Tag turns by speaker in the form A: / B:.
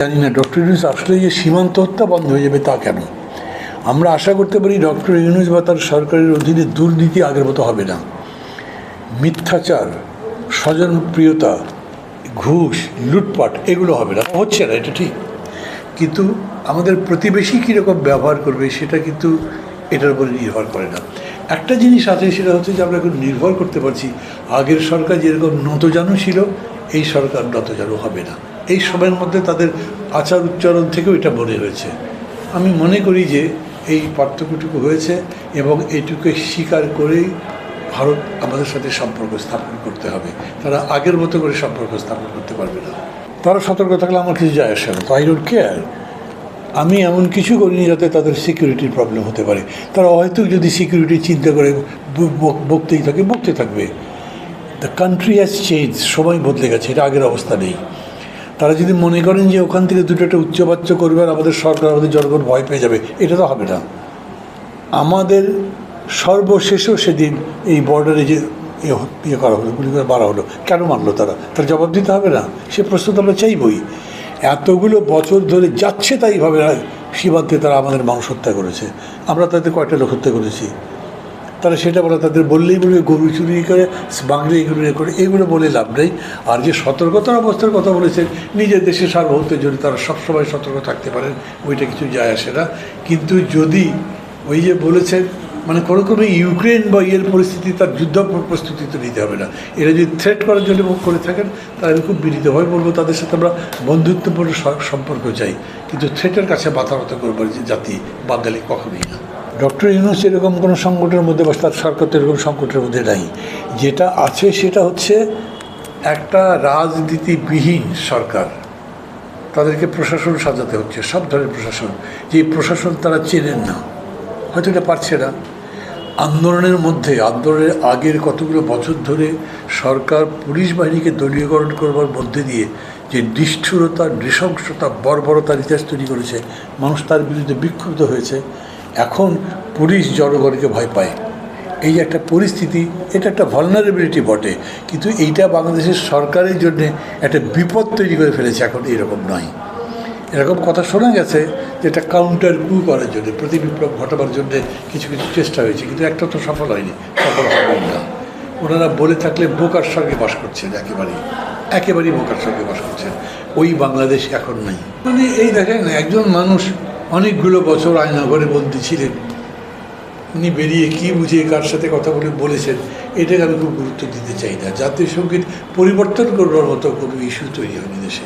A: জানি না, ডক্টর ইউনুস, আসলে যে সীমান্ত হত্যা বন্ধ হয়ে যাবে তা কেন? আমরা আশা করতে পারি ডক্টর ইউনুস বা তার সরকারের অধীনে দুর্নীতি আগের মতো হবে না। মিথ্যাচার, স্বজনপ্রিয়তা, ঘুষ, লুটপাট, এগুলো হবে না। হচ্ছে না, এটা ঠিক। কিন্তু আমাদের প্রতিবেশী কীরকম ব্যবহার করবে, সেটা কিন্তু এটার উপরে নির্ভর করে না। একটা জিনিস আছে, সেটা হচ্ছে যে আমরা এখন নির্ভর করতে পারছি। আগের সরকার যেরকম নতজানু ছিল এই সরকার নতজানু হবে না। এই সময়ের মধ্যে তাদের আচার উচ্চারণ থেকেও এটা মনে হয়েছে। আমি মনে করি যে এই পার্থক্যটুকু হয়েছে এবং এইটুকু স্বীকার করেই ভারত আমাদের সাথে সম্পর্ক স্থাপন করতে হবে। তারা আগের মতো করে সম্পর্ক স্থাপন করতে পারবে না। তারা সতর্ক থাকলে আমার কিছু যায় আসে না, তো আই ডোন্ট কেয়ার আমি এমন কিছু করিনি যাতে তাদের সিকিউরিটির প্রবলেম হতে পারে। তারা হয়তো যদি সিকিউরিটি চিন্তা করে বকতেই থাকে বকতে থাকবে। দ্য কান্ট্রি হ্যাজ চেঞ্জ সময় বদলে গেছে। এটা আগের অবস্থা নেই। তারা যদি মনে করেন যে ওখান থেকে দুটো একটা উচ্চবাচ্য করবে আর আমাদের সরকার আমাদের জনগণ ভয় পেয়ে যাবে, এটা তো হবে না। আমাদের সর্বশেষও সেদিন এই বর্ডারে যে ইয়ে করা হলো, গুলি করে মারা হলো। কেন মারলো তারা? তার জবাব দিতে হবে না। সে প্রশ্ন তো আমরা চাইবই। এতগুলো বছর ধরে যাচ্ছে তাইভাবে সীমান্তে তারা আমাদের মানুষ হত্যা করেছে। আমরা তাদের কয়টা লোক হত্যা করেছি? তারা সেটা বলে, তাদের বললেই বলবে, গরু চুরি করে, বাংলা এগুলো করে, এগুলো বলে লাভ নেই। আর যে সতর্কতার অবস্থার কথা বলেছেন, নিজের দেশের সার্বভৌমত্বের জন্য তারা সবসময় সতর্ক থাকতে পারেন, ওইটা কিছু যায় আসে না। কিন্তু যদি ওই যে বলেছেন মানে কোনো কোনো ইউক্রেন বা ইয়ের পরিস্থিতি, তার যুদ্ধ প্রস্তুতি তো নিতে হবে না। এরা যদি থ্রেট করার জন্য মুখ করে থাকেন, তাহলে আমি খুব বিনীতভাবে বলব, তাদের সাথে আমরা বন্ধুত্বপূর্ণ সম্পর্ক চাই। কিন্তু থ্রেটের কাছে মাথা মতো যে জাতি বাঙালি কখনোই না। ডক্টর ইউনুস এরকম কোনো সংকটের মধ্যে বা তার সরকার তো এরকম সংকটের মধ্যে নাই। যেটা আছে সেটা হচ্ছে একটা রাজনীতিবিহীন সরকার। তাদেরকে প্রশাসন সাজাতে হচ্ছে, সব ধরনের প্রশাসন। যে প্রশাসন তারা চেনেন না। হয়তো এটা পারছে না। আন্দোলনের মধ্যে, আন্দোলনের আগের কতগুলো বছর ধরে সরকার পুলিশ বাহিনীকে দলীয়করণ করবার মধ্যে দিয়ে যে নিষ্ঠুরতা, নৃশংসতা, বর্বরতার ইতিহাস তৈরি করেছে, মানুষ তার বিরুদ্ধে বিক্ষুব্ধ হয়েছে। এখন পুলিশ জনগণকে ভয় পায়। এই যে একটা পরিস্থিতি, এটা একটা ভলনারেবিলিটি বটে। কিন্তু এইটা বাংলাদেশের সরকারের জন্যে একটা বিপদ তৈরি করে ফেলেছে এখন এরকম নয়। এরকম কথা শোনা গেছে যে এটা কাউন্টার কু করার জন্য, প্রতি বিপ্লব ঘটাবার জন্য কিছু কিছু চেষ্টা হয়েছে। কিন্তু একটা তো সফল হয়নি, সফল হবেন না। ওনারা বলে থাকলে বোকার সঙ্গে বাস করছেন একেবারেই। একেবারেই বোকার সঙ্গে বাস করছেন। ওই বাংলাদেশ এখন নেই। মানে এই দেখেন, একজন মানুষ অনেকগুলো বছর আয়নাঘরে বন্দী ছিলেন। উনি বেরিয়ে কি বুঝে কার সাথে কথা বলে বলেছেন, এটাকে আমি খুব গুরুত্ব দিতে চাই না। জাতীয় সংগীত পরিবর্তন করবার মতো কোনো ইস্যু তৈরি হয়নি দেশে।